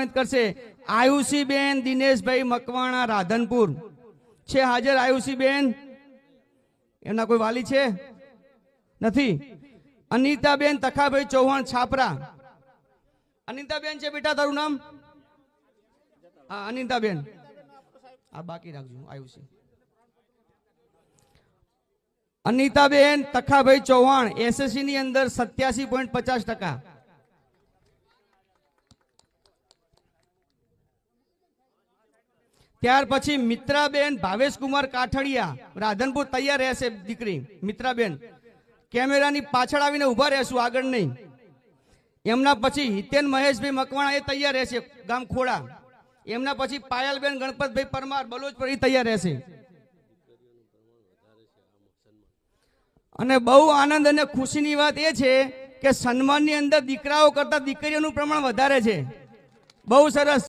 સન્માનિત કરશે આયુષી બેન દિનેશભાઈ મકવાણા, રાધનપુર. છે હાજર આયુષી બેન એમના કોઈ વાલી છે? નથી. અનિતાબેન તખાભાઈ ચૌહાણ છાપરા. અનિતાબેન છે બેટા, તારું નામ? હા, અનિતાબેન. આ બાકી રાખજો, આયુષી. અનિતાબેન તખાભાઈ ચૌહાણ એસએસસી ની અંદર સત્યાસી પોઈન્ટ પચાસ ટકા. ત્યાર પછી મિત્રાબેન ભાવેશકુમાર કાઠડિયા, રાધનપુર તૈયાર રહેશે દીકરી. મિત્રાબેન, કેમેરાની પાછળ આવીને ઊભા રહેશું, આગળ નહીં. એમના પછી હિતેન મહેશભાઈ મકવાણા એ તૈયાર રહેશે ગામ ખોડા. એમના પછી પાયલબેન ગણપતભાઈ પરમાર, બલોચપુર એ તૈયાર રહેશે. અને બહુ આનંદ અને ખુશીની વાત એ છે કે સન્માનની અંદર દીકરાઓ કરતા દીકરીઓનું પ્રમાણ વધારે છે. બહુ સરસ.